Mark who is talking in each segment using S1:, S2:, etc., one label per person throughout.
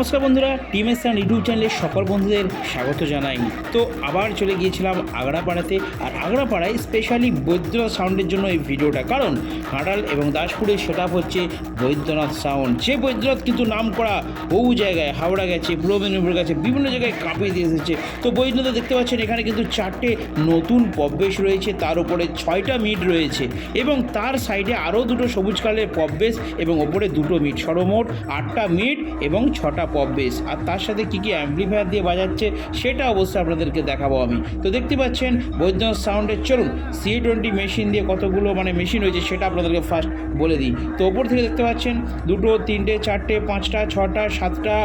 S1: নমস্কার বন্ধুরা team S YouTube চ্যানেলের সকল বন্ধুদের স্বাগত জানাই। তো আবার চলে গিয়েছিলাম আগ্রাপাড়াতে, আর আগ্রাপাড়ায় স্পেশালি বৈদ্যনাথ সাউন্ডের জন্য এই ভিডিওটা। কারণ ঘাটাল এবং দাসপুরে সেট হচ্ছে বৈদ্যনাথ সাউন্ড যে বৈদ্যনাথ কিন্তু নাম করা বহু জায়গায়, হাওড়া গেছে, পূর্ব মেদিনীপুর গেছে, বিভিন্ন জায়গায় কাঁপিয়ে দিয়ে এসেছে। তো বৈদ্যনাথ দেখতে পাচ্ছেন এখানে কিন্তু চারটে নতুন পববেশ রয়েছে, তার উপরে ছয়টা মিট রয়েছে এবং তার সাইডে আরও দুটো সবুজ কালের পববেশ এবং ওপরে দুটো মিট সর্বমোট আটটা মিট এবং ছটা পপ বেস আর তার সাথে কী কী অ্যাম্পলিফায়ার দিয়ে বাজাচ্ছে, সেটা অবশ্যই আপনাদেরকে দেখাবো আমি। তো দেখতে পাচ্ছেন, বৈদ্যনাথ সাউন্ডের চলুন সি টোয়েন্টি মেশিন দিয়ে কতগুলো মানে মেশিন রয়েছে সেটা আপনাদেরকে ফার্স্ট বলে দিই। তো ওপর থেকে দেখতে পাচ্ছেন, দুটো, তিনটে, চারটে, পাঁচটা, ছটা, সাতটা,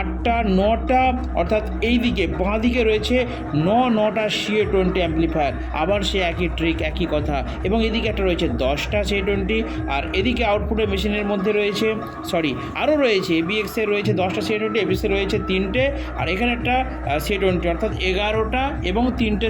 S1: আটটা, নটা, অর্থাৎ এই দিকে বাঁ দিকে রয়েছে ন, নটা সিএ টোয়েন্টি অ্যাম্পলিফায়ার আবার সে একই ট্রিক একই কথা। এবং এদিকে একটা রয়েছে দশটা সি টোয়েন্টি আর এদিকে আউটপুটের মেশিনের মধ্যে রয়েছে সরি আরও রয়েছে এবিএক্স এর রয়েছে দশটা সি টোয়েন্টি এবিএক্স এর রয়েছে তিনটে, আর এখানে একটা সি টোয়েন্টি, অর্থাৎ এগারোটা এবং তিনটে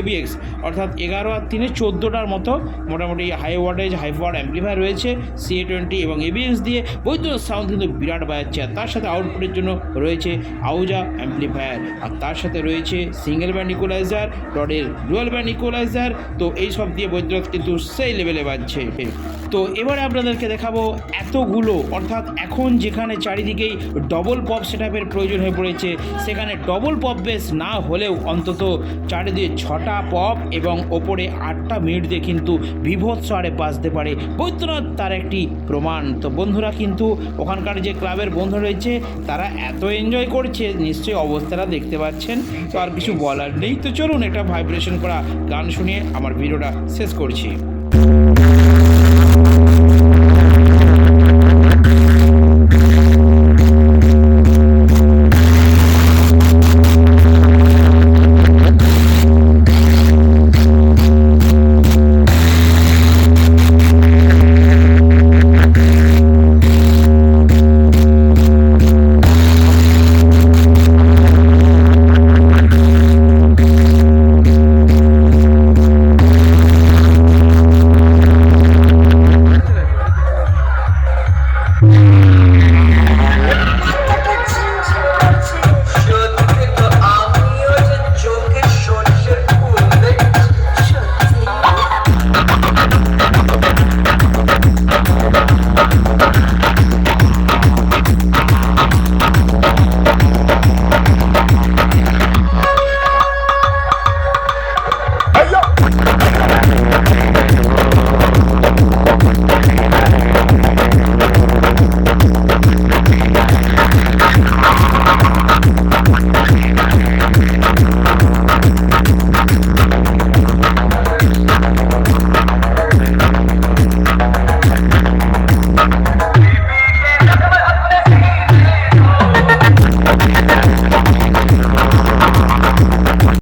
S1: এবিএক্স অর্থাৎ এগারো আর তিনে চোদ্দোটার মতো মোটামুটি high wattage high power amplifier রয়েছে সি টোয়েন্টি এবং এবিএক্স দিয়ে। বৈদ্যুতিক সাউন্ড কিন্তু বিরাট বাজাচ্ছে, আর তার সাথে আউটপুটের জন্য রয়েছে আউজা অ্যাম্পলিফায়ার আর তার সাথে রয়েছে সিঙ্গেল ব্যান্ড ইকুয়ালাইজার রডের ডুয়াল ব্যান্ড ইকুয়ালাইজার তো এই সব দিয়ে বৈদ্যুতিক কিন্তু সেই লেভেলে বাজছে। তো এবারে আপনাদেরকে দেখাবো এতগুলো, অর্থাৎ এখন যেখানে চারিদিকেই ডবল পপ সেটআপের প্রয়োজন হয়ে পড়েছে। সেখানে ডবল পপ বেস না হলেও অন্তত চারিদিকে ছটা পপ এবং ওপরে আটটা মিনিট দিয়ে কিন্তু বিভৎস আরে বাজতে পারে। বৈদ্যনাথ তার একটি প্রমাণ। তো বন্ধুরা কিন্তু ওখানকার যে ক্লাবের বন্ধু রয়েছে, তারা এত এনজয় করছে, নিশ্চয়ই অবস্থাটা দেখতে পাচ্ছেন। তো আর কিছু বলার নেই। তো চলুন একটা ভাইব্রেশন করা গান শুনিয়ে আমার ভিডিওটা শেষ করছি।